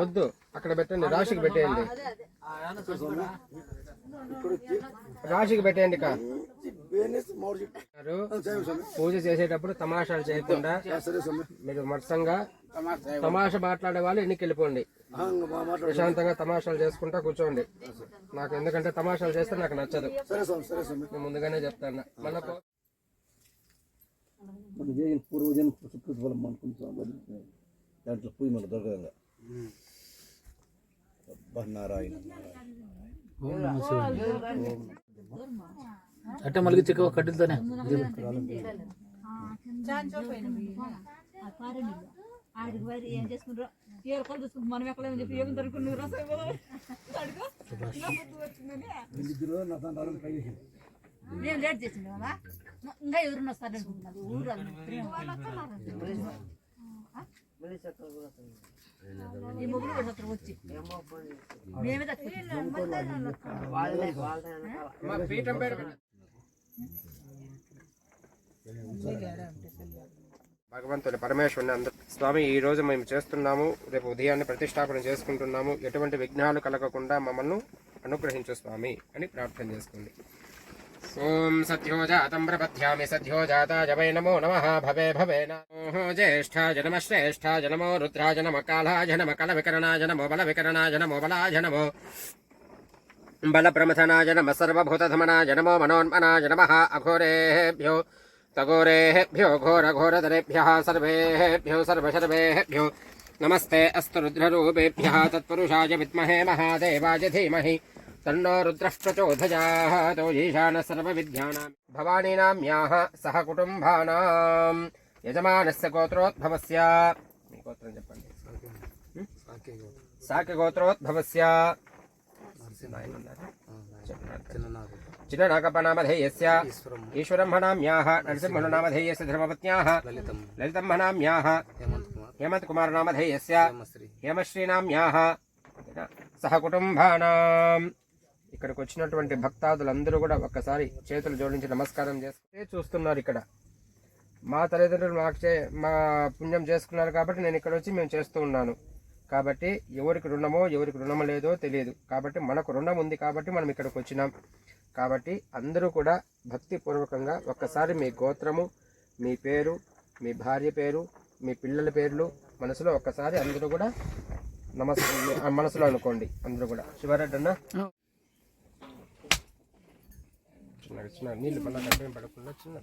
వద్దు అక్కడ పెట్టండి రాశికి పెట్టేయండి. రాశికి పెట్టేయండి కా. పూజ చేసేటప్పుడు తమాషాలు చేయకుండా మీరు మత్సంగా తమాషా మాట్లాడే వాళ్ళు ఎన్నికి వెళ్ళిపోండి ప్రశాంతంగా తమాషాలు చేసుకుంటా కూర్చోండి. నాకు ఎందుకంటే తమాషాలు చేస్తే నాకు నచ్చదు. నేను ముందుగానే చెప్తాను. మనకు మనం పూర్వజన్మ అనుకుంటున్నాం. దాంట్లో పోయి మనకు దొరకదంగా. నారాయణ అంటే మళ్ళీ చిక్క కట్టెలతోనే? మనం ఎక్కడ చెప్పి ఏమి దొరుకుతుంది నేను లేట్ చేసింది ఇంకా ఎవరున్నా వస్తారు ఊరు ఈ ముగ్గురు వచ్చి మేమే భగవంతుని పరమేశ్వరుని అందరు. స్వామి ఈ రోజు మేము చేస్తున్నాము రేపు ఉదయాన్నే ప్రతిష్టాపన చేసుకుంటున్నాము. ఎటువంటి విఘ్నాలు కలగకుండా మమ్మల్ని అనుగ్రహించు స్వామి అని ప్రార్థన చేసుకోండి ओम सद्यो जातं प्रपथ्यामि सद्यो जाता जवै नमो नमः, भवे भवे नमो। ज्येष्ठा जनम श्रेष्ठा जनमो रुद्रा कल विकरणा जनमो बल विकरणा जनमो, बला जनमो बल प्रमथना जनम, सर्वभूतधमना जनमो, मनोन्मना जनमः, अघोरेभ्यो, तघोरेभ्यो, घोरघोरधरेभ्यः, सर्वेभ्यो, सर्वशर्वेभ्यो। नमस्ते अस्तु रुद्ररूपेभ्यः, तत्पुरुषाय विद्महे महादेवाय धीमहि। విద్మహే మహాదేవాయ ధీమహి తన్నో రుద్రः ప్రచోదయాతో ఈశాన సర్వవిద్యానాం భవానీనామ్యాः సహ కుటుంబానాం యజమానస్య గోత్రోద్భవస్య మీ గోత్రం చెప్పండి సాకి గోత్రోద్భవస్య చిన్ననాకపనామధేయస్య ఈశ్వరమ్మనామ్యాः నరసింహనామధేయస్య ధర్మపత్న్యాः లలితమ్మనామ్యాः హేమంత్ కుమార్ నామధేయస్య హేమశ్రీనామ్యాः సహ కుటుంబానాం ఇక్కడికి వచ్చినటువంటి భక్తాదులందరూ కూడా ఒక్కసారి చేతులు జోడించి నమస్కారం చేస్తే చూస్తున్నారు ఇక్కడ. మా తల్లిదండ్రులు మాకు చే మా పుణ్యం చేసుకున్నారు కాబట్టి నేను ఇక్కడ వచ్చి మేము చేస్తూ ఉన్నాను. కాబట్టి ఎవరికి రుణమో ఎవరికి రుణమో లేదో తెలియదు. కాబట్టి మనకు రుణం ఉంది కాబట్టి మనం ఇక్కడికి వచ్చినాం. కాబట్టి అందరూ కూడా భక్తిపూర్వకంగా ఒక్కసారి మీ గోత్రము మీ పేరు మీ భార్య పేరు మీ పిల్లల పేర్లు మనసులో ఒక్కసారి అందరూ కూడా నమస్కారం మనసులో అనుకోండి అందరూ కూడా. శివరెడ్డి అన్న? చిన్న చిన్న నీళ్ళు పన్న కట్టేం పడకుండా చిన్న